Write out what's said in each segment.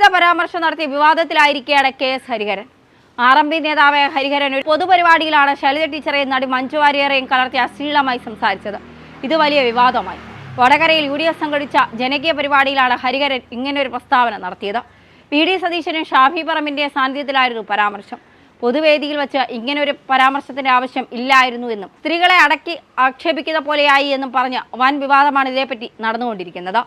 സ്ത്രീവിരുദ്ധ പരാമർശം നടത്തി വിവാദത്തിലായിരിക്കെയാണ് K S Hariharan. R M P നേതാവായ ഹരിഹരൻ ഒരു പൊതുപരിപാടിയിലാണ് ശൈലജ ടീച്ചറെയും നടി മഞ്ജു വാര്യരെയും കലർത്തി അശ്ലീലമായി സംസാരിച്ചത്. ഇത് വലിയ വിവാദമായി. വടകരയിൽ യു ഡി എഫ് സംഘടിച്ച ജനകീയ പരിപാടിയിലാണ് ഹരിഹരൻ ഇങ്ങനൊരു പ്രസ്താവന നടത്തിയത്. വി ഡി സതീശനും ഷാഫി പറമ്പിന്റെ സാന്നിധ്യത്തിലായിരുന്നു പരാമർശം. പൊതുവേദിയിൽ വെച്ച് ഇങ്ങനൊരു പരാമർശത്തിന്റെ ആവശ്യം ഇല്ലായിരുന്നു എന്നും സ്ത്രീകളെ അടക്കി ആക്ഷേപിക്കുന്ന പോലെയായി എന്നും പറഞ്ഞ് വൻ വിവാദമാണ് ഇതേപ്പറ്റി നടന്നുകൊണ്ടിരിക്കുന്നത്.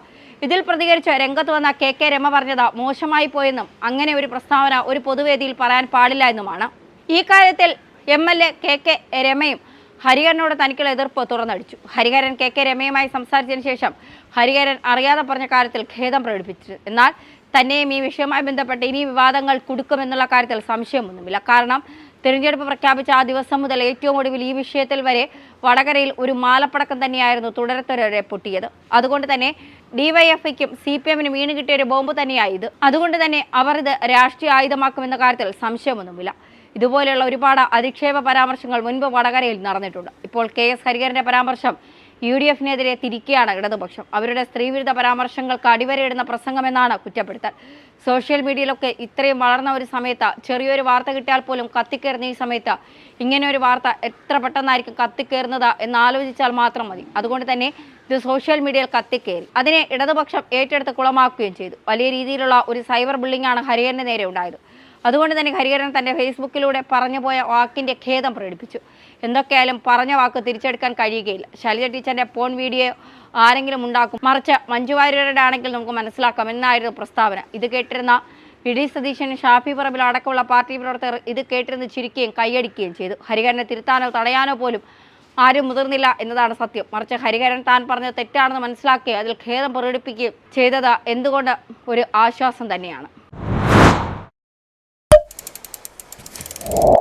ഇതിൽ പ്രതികരിച്ച് രംഗത്ത് വന്ന കെ കെ രമ പറഞ്ഞത് മോശമായി പോയെന്നും അങ്ങനെ ഒരു പ്രസ്താവന ഒരു പൊതുവേദിയിൽ പറയാൻ പാടില്ല എന്നുമാണ്. ഈ കാര്യത്തിൽ M L A K K രമയും ഹരിഹരനോട് തനിക്കുള്ള എതിർപ്പ് തുറന്നടിച്ചു. ഹരിഹരൻ കെ കെ രമയുമായി സംസാരിച്ചതിന് ശേഷം ഹരിഹരൻ അറിയാതെ പറഞ്ഞ കാര്യത്തിൽ ഖേദം പ്രകടിപ്പിച്ചു. എന്നാൽ തന്നെയും ഈ വിഷയവുമായി ബന്ധപ്പെട്ട് ഇനി വിവാദങ്ങൾ കൊടുക്കുമെന്നുള്ള കാര്യത്തിൽ സംശയമൊന്നുമില്ല. കാരണം തിരഞ്ഞെടുപ്പ് പ്രഖ്യാപിച്ച ആ ദിവസം മുതൽ ഏറ്റവും ഒടുവിൽ ഈ വിഷയത്തിൽ വരെ വടകരയിൽ ഒരു മാലപ്പടക്കം തന്നെയായിരുന്നു തുടരത്തുടരെ പൊട്ടിയത്. അതുകൊണ്ട് തന്നെ ഡിവൈഎഫ്ഐക്കും സി പി എമ്മിനും വീണ് കിട്ടിയ ഒരു ബോംബ് തന്നെയായി ഇത് അതുകൊണ്ട് തന്നെ അവർ ഇത് രാഷ്ട്രീയ ആയുധമാക്കുമെന്ന കാര്യത്തിൽ സംശയമൊന്നുമില്ല. ഇതുപോലെയുള്ള ഒരുപാട് അധിക്ഷേപ പരാമർശങ്ങൾ മുൻപ് വടകരയിൽ നടന്നിട്ടുണ്ട്. ഇപ്പോൾ കെ എസ് ഹരിഹരന്റെ പരാമർശം യു ഡി എഫിനെതിരെ തിരിക്കുകയാണ് ഇടതുപക്ഷം. അവരുടെ സ്ത്രീവിരുദ്ധ പരാമർശങ്ങൾക്ക് അടിവരയിടുന്ന പ്രസംഗമെന്നാണ് കുറ്റപ്പെടുത്തൽ. സോഷ്യൽ മീഡിയയിലൊക്കെ ഇത്രയും വളർന്ന ഒരു സമയത്ത് ചെറിയൊരു വാർത്ത കിട്ടിയാൽ പോലും കത്തിക്കയറുന്ന ഈ സമയത്ത് ഇങ്ങനെ ഒരു വാർത്ത എത്ര പെട്ടെന്നായിരിക്കും കത്തിക്കയറുന്നത് എന്ന് ആലോചിച്ചാൽ മാത്രം മതി. അതുകൊണ്ട് തന്നെ ഇത് സോഷ്യൽ മീഡിയയിൽ കത്തിക്കയറി. അതിനെ ഇടതുപക്ഷം ഏറ്റെടുത്ത് കുളമാക്കുകയും ചെയ്തു. വലിയ രീതിയിലുള്ള ഒരു സൈബർ ബുള്ളിംഗ് ആണ് ഹരിയറിന് നേരെ ഉണ്ടായത്. അതുകൊണ്ട് തന്നെ ഹരിഹരൻ തന്റെ ഫേസ്ബുക്കിലൂടെ പറഞ്ഞു പോയ വാക്കിന്റെ ഖേദം പ്രകടിപ്പിച്ചു. എന്തൊക്കെയായാലും പറഞ്ഞ വാക്ക് തിരിച്ചെടുക്കാൻ കഴിയുകയില്ല. ശൈലജ ടീച്ചറിന്റെ ഫോൺ വീഡിയോ ആരെങ്കിലും ഉണ്ടാക്കും മറിച്ച് മഞ്ജു വാര്യരുടെ ആണെങ്കിൽ നമുക്ക് മനസ്സിലാക്കാം എന്നായിരുന്നു പ്രസ്താവന. ഇത് കേട്ടിരുന്ന വി ഡി സതീശനും ഷാഫി പറമ്പിൽ അടക്കമുള്ള പാർട്ടി പ്രവർത്തകർ ഇത് കേട്ടിരുന്ന് ചിരിക്കുകയും കൈയടിക്കുകയും ചെയ്തു. ഹരിഹരനെ തിരുത്താനോ തടയാനോ പോലും ആരും മുതിർന്നില്ല എന്നതാണ് സത്യം. മറിച്ച് ഹരിഹരൻ താൻ പറഞ്ഞ തെറ്റാണെന്ന് മനസ്സിലാക്കുകയും അതിൽ ഖേദം പ്രകടിപ്പിക്കുകയും ചെയ്തത് എന്തുകൊണ്ട് ഒരു ആശ്വാസം തന്നെയാണ്. you